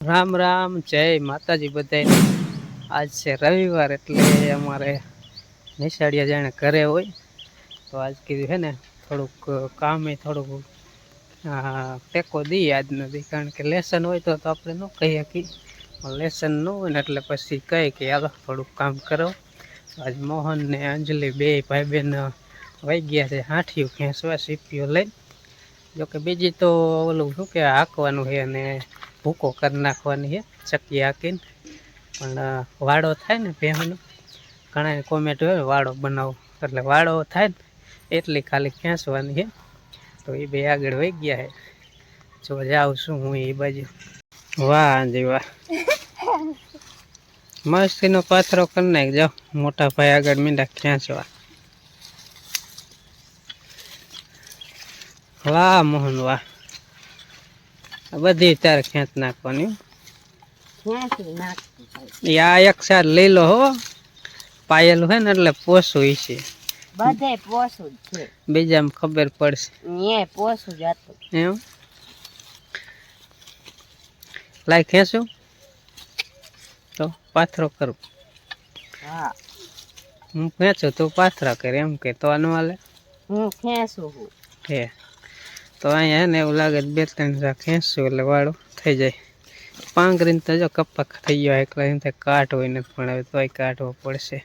રામ રામ, જય માતાજી બધાને આજ છે રવિવાર એટલે અમારે નિશાળિયા જાણે ઘરે હોય. તો આજ કીધું છે ને, થોડુંક કામે થોડુંક ટેકો દઈએ આજનો દી. કારણ કે લેસન હોય તો આપણે ન કહી શકીએ. લેસન ન હોય ને એટલે પછી કહે કે હાલો, થોડુંક કામ કરો. આજ મોહન ને અંજલિ બે ભાઈ બહેન વહી ગયા છે હાંઠિયું ખેંચવા, સીપીઓ લઈને. જોકે બીજી તો ઓલું શું કે હાંકવાનું છે અને ભૂકો કરી નાખવાની છે, ચક્કી હાકીને. પણ વાડો થાય ને ભેહનો ઘણા કોમેન્ટ હોય વાડો બનાવો. એટલે વાડો થાય ને, એટલી ખાલી ખેંચવાની છે. તો એ બે આગળ વહી ગયા છે. જો જાઉં છું હું એ બાજુ. વાહ જી વાહ. મસ્તીનો પાથરો કરી નાખ, જાઓ. મોટા ભાઈ આગળ મીંડા ખેંચવા. વાહ, મોહન, વાહ. બધી તારે ખેંચ નાખવાની. આ એક સાર લઈ લો હો પાયેલું હોય ને એટલે પોસું છે. બધે પોસું છે. બીજામાં ખબર પડશે. એ પોસું જ એમ? લાય ખેંચું. તો પાથરો કરું. હા. હું ખેંચું તું પાથરા કરે એમ કે તો આનું હાલે. હું ખેંચું હે. તો અહીંયા ને એવું લાગે બે ત્રણ જા ખેંચશું એટલે વાળું થઈ જાય. પાંગરીને તો જો કપાક થઈ ગયો એકલા થાય કાટ હોય ને પણ હવે તોય કાઢવો પડશે.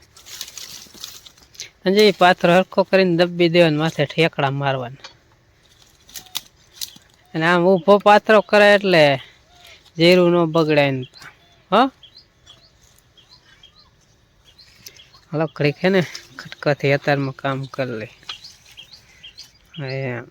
અને એ પાથરો હરખો કરીને દબી દેવાનું માથે ઠેકડા મારવાના. અને આમ ઊભો પાથરો કરે એટલે જીરું ન બગડાય ને હો? હલો, ઘડીક હે ને ખટકાથી અત્યારમાં કામ કરી લે. હા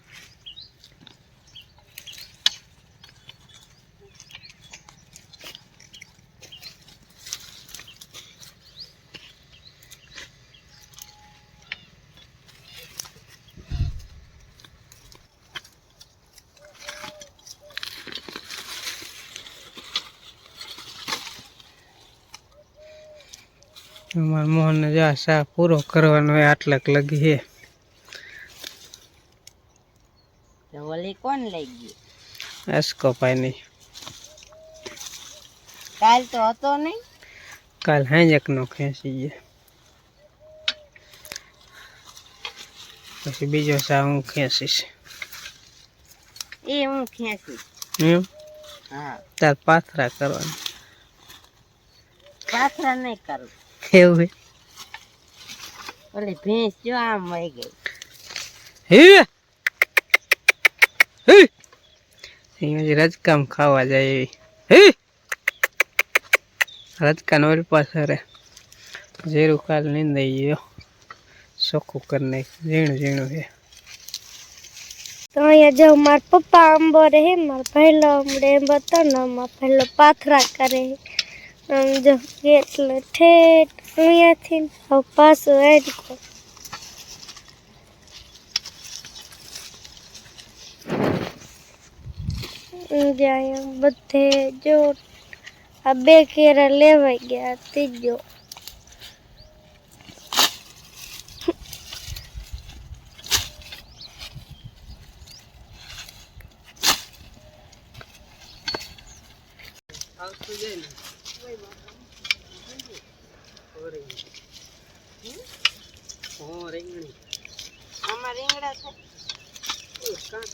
અમારા મોહનને જા શા પૂરો કરવાનો હોય આટલાક લગી હે. તો ઓલી કોણ લઈ ગયું અસકો ભાઈની કાલ તો હતો નહીં? કાલ હાંજક નો ખેંચી ગયા. પછી બીજો સા હું ખેંચીશ. એ હું ખેંચીશ. એમ? હા. તાર પાથરા કરવાના. પાથરા નહીં કરું. એવું ઓલી ભેંસ જો આમ વહી ગઈ. હે? હે? અહીંયા રજકામ ખાવા જાય એવી. હે? રજકા નો પાસે રે. જીરું કાલ નીંદાઈ ગયો ચોખ્ખું કરી નાખ. ઝીણું ઝીણું છે. તો અહીંયા જો મારા પપ્પા આંબો રહે મારા પહેલો આંબડે હતો ને મારા પહેલો પાથરા કરે. આમ જો, એટલે ઠેઠ અહીંયાથી હવે પાછું એડ કર. જાય બધે જો, આ બે કેરા લેવાઈ ગયા ત્રીજો આવતું જાય ને હો રીંગણી આમાં રીંગણા છે એ કાંટા શું છે? રીંગણા કહેવાય લે લે ઝાપટ બોલાવો આવડે. આ એક સાર ખેંચો ક્યાં ખેંચવાનું ધક્કો બોલાવવાની છે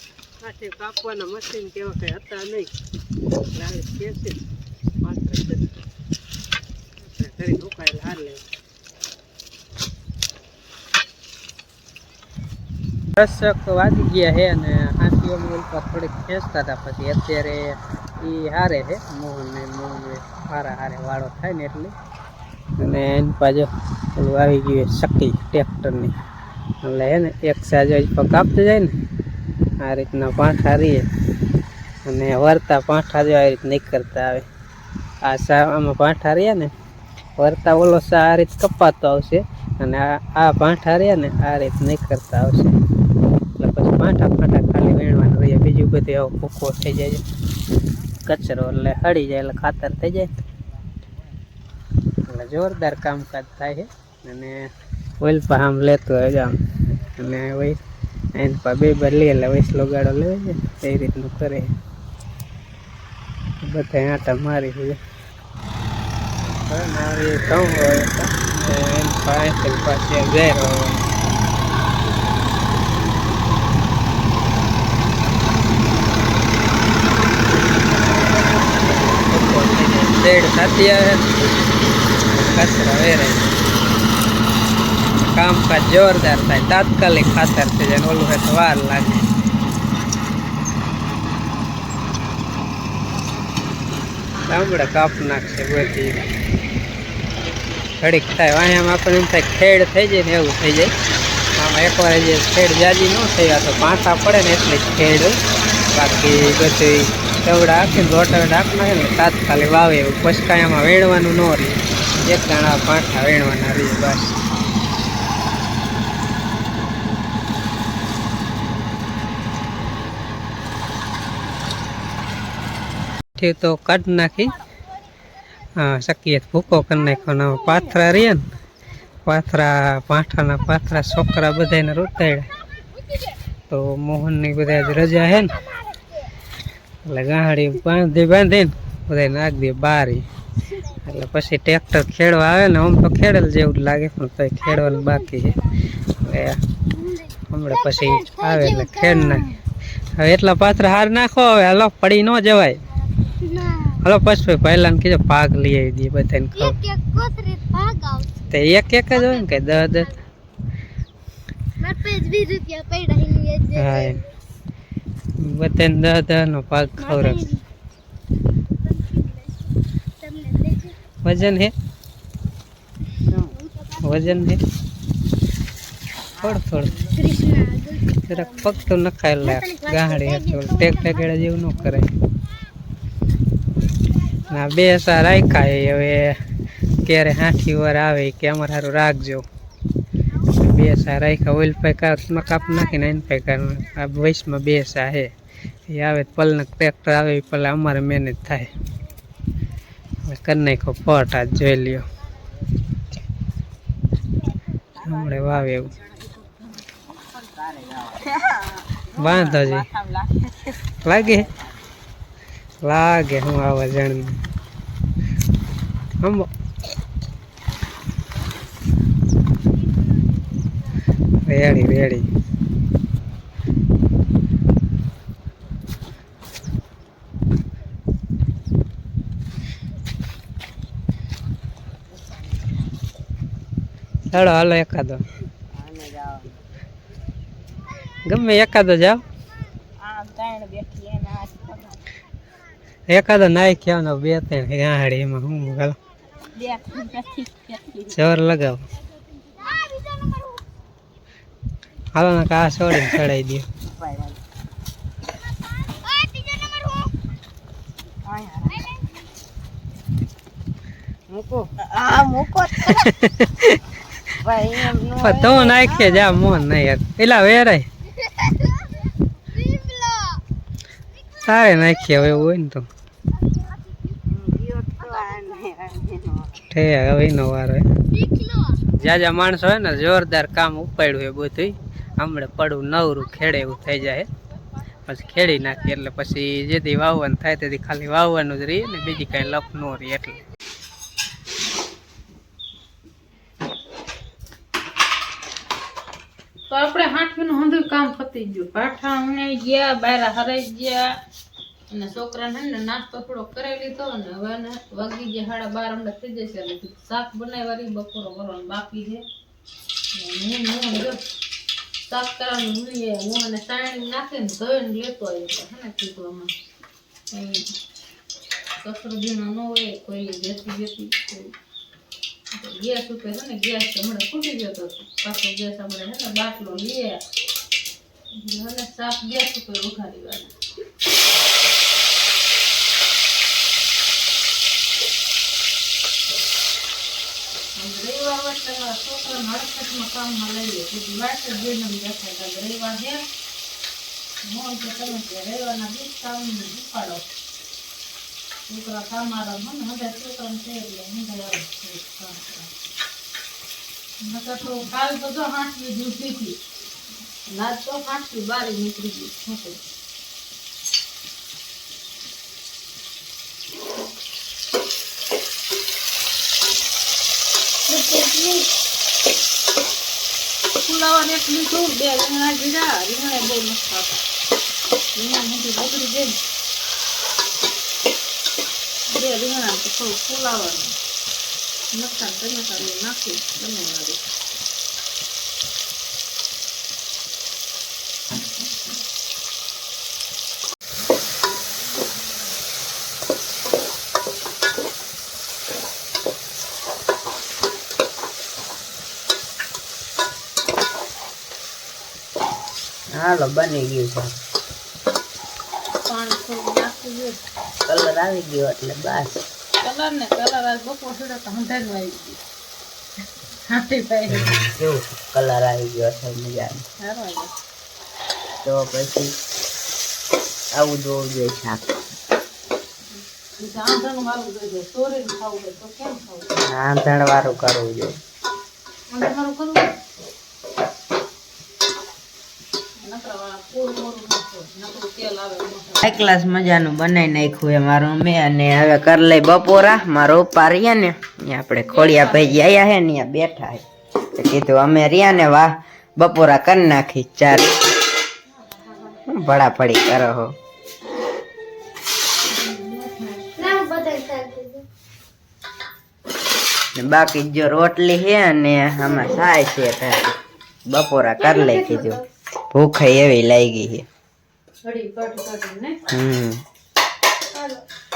કાઠી કાપવાના મશીન કેવા કંઈ હતા નહીં. એટલે આવી પાછળ ઘડી રોકાયેલા હાર લેવા દર્શક વાગી ગયા છે અને હાથીઓ ઉપર થોડીક ખેંચતા હતા પછી અત્યારે એ હારે છે મોહન ને મોહન હારા હારે વાળો થાય ને એટલે. અને એની પાછળ પેલું આવી ગયું છે શક્તિ, ટ્રેક્ટરની. એટલે હે ને, એક સાજો કાપતું જાય ને આ રીતના પાંઠા રહીએ અને વરતા પાંઠા જો આ રીત કરતા આવે. આ સા આમાં પાંઠા રહ્યા ને, વરતા ઓલો સા આ રીત કપાતો આવશે અને આ આ પાંઠા રહ્યા ને, આ રીત કરતા આવશે. એટલે પછી પાંઠા પાંઠા ખાલી વેણવાનું રહીએ. બીજું બધું આવો ભૂખો થઈ જાય કચરો એટલે હળી જાય એટલે ખાતર થઈ જાય. એટલે જોરદાર કામકાજ થાય છે. અને ઓઇલ પામ લેતો હોય આમ. અને વહી એન બે બાર લે, એટલે વૈસ લોગાડો લે, એ રીતનું કરે. બધા આટા મારી છે. મારી ઘઉં હોય એન પાસે પાછી ઝેર હોય. સાથી આવે. કચરા વેરે કામકાજ જોરદાર થાય. તાત્કાલિક ખાતર થઈ જાય ઓલું હોય તો વાર લાગે. ગામડે કાપ નાખશે બધી ઘડીક થાય. વાયામાં આપણે એમ થાય ખેડ થઈ જાય ને એવું થઈ જાય. આમાં એકવાર જે ખેડ જાજી ન થયા તો પાંચા પડે ને એટલે જ ખેડ. બાકી બધી ચવડા આખીને રોટવે નાખ નાખે ને તાત્કાલિક વાવે એવું. પછી કાંઈ આમાં વેણવાનું ન રહે. એક દાણા પાંઠા વેણવાના રહે બસ. ઠીક તો કાઢી નાખી. શકીએ ભૂકો કરી નાખ્યો પાથરા રહ્યા ને. પાથરા પાંઠાના પાથરા, છોકરા બધાને રોતાડ્યા. તો મોહનની બધા જ રજા હે ને. એટલે ગાહડી બાંધી બાંધીને બધા નાખ દે બારી. એટલે પછી ટ્રેક્ટર ખેડવા આવે ને, આમ તો ખેડેલ જેવું લાગે, પણ તો ખેડવાનું બાકી છે. હમણાં પછી આવે એટલે ખેડ નાખે. હવે એટલા પાથરા હાર નાખો, હવે હાલો, પડી ન જવાય. હાલો પછી પહેલા કીધો પાક લઈ આવી દઈએ બધાને ખબર. તો એક એક જ હોય ને કે દસ દસ. બધાને દસ દસ નો પાક ખવડાવ વજન હે? વજન હે? થોડું થોડું. જરાક પગ તો નખાયેલા ગાહડી ટેક ટેકેડા જેવું ન કરાય. ના, બે સા રાખ્યા એ હવે ક્યારે હાથી વાર આવે કે અમારે સારું રાખજો. બે સા રાખ્યા ઓઇલ પેકા કાપ નાખીને એને પેકા આ વૈશમાં બે સા હે. એ આવે તો પલને ટ્રેક્ટર આવે એ પહેલાં અમારે મેનેજ થાય. કરી નાખો પટ આજ જોઈ લ્યો. હમણે વાવે એવું. વાંધો જી લાગે? લાગે હું આવા જણ હમ રેડી રેડી ચાલો હાલો એકાદો. ગમે એકાદો જાઓ. એકાદો નાખ્યા ને બે ત્રણ ગાડી એમાં હું હાલો. જોર લગાવો. હાલો ને કા છોડીને ચડાઈ દો મૂકો. આ મૂકો. ભાઈ એમ નો તો નાખીએ જા મોન નહીં પેલા વેરાય. તારે નાખીએ હવે એવું હોય ને તો. હવે એનો વારો જ્યાં માણસો હોય ને, જોરદાર કામ ઉપાડ્યું હોય બધું હમણે પડવું નવરું ખેડે એવું થઈ જાય પછી ખેડી નાખીએ એટલે પછી જેથી વાવવાનું થાય, તેથી ખાલી વાવવાનું જ રહીએ ને, બીજી કાંઈ લપ ન રહે એટલે. તો આપણે હાંઠવીનું હંધું કામ પતી ગયું. પાઠા ઉણાઈ ગયા, બાયરા હરાઈ ગયા. અને છોકરાને ને નાસ્તો થોડો કરી લીધો ને હવે વાગી ગયા સાડા બાર, હમણાં થઈ જશે. કીધું, શાક બનાવવાની બપોરો કરવાનું બાકી છે. હું હું જો શાક કરવાનું ભૂલીએ હું અને સાણી નાખીને ધોઈને લેતો આવ્યો તો, હે ને કીધું આમાં. કઈ ન હોય, કોઈ જતી જેથી ગેસ ઉપર છે ને ગેસ તો હમણાં ફૂટી ગયો તો પાછો ગેસ હમણાં છે ને બાટલો લે. અને સાફ ગેસ ઉપર ઉઘાડી દેવાના રવિવાર આજે રવિવાર છે. મોહન કે તમે રવિવારના દિવસ કામ ઉપાડો. છોકરા કામારા મને હજાર છોકરાને છે એટલે કરવા. નકર તો કાલ તો જો હાંસવી જુદી હતી. નાચ તો હાંસવી બારી નીકળી ગઈ. છોકરી ફુલાવાની એટલી બે રીંગણા જીરા રીંગણા બહુ મસ્ત હતા. રીંગણા મોટી બગડી જાય ને બે રીંગણા તો થોડું ફુલાવાનું મરચાં ટમેટા ને નાખી બનાવવાનું હાલો, બની ગયું છે. પાણી થોડું નાખી દે. કલર આવી ગયો એટલે બસ. કલર ને કલર આજ બપોર સુધી તો હંધાઈ આવી ગયો. કેવું કલર આવી ગયો છે મજાનો? તો પછી આવું જોવું જોઈએ શાક. વાળું જોઈએ ચોરીને ખાવું તો કેમ ખાવું? આંધણ વાળું કરવું જોઈએ. ક્લાસ મજાનું બનાવી નાખ્યું એ મારું અને હવે કરી લઈ બપોરા. મારો પપ્પા રહ્યા ને આપણે ખોડિયા ભાઈ આયા હે ને બેઠા હે. કીધું અમે રહ્યા ને, વાહ, બપોરા કરી નાખી ચાર. ભડાફડી કરો હો. બાકી જો રોટલી છે અને આમાં થાય છે બપોરા કરી લઈ કીધું. ભૂખ છે. ઘડી કટ કટ ને? હમ.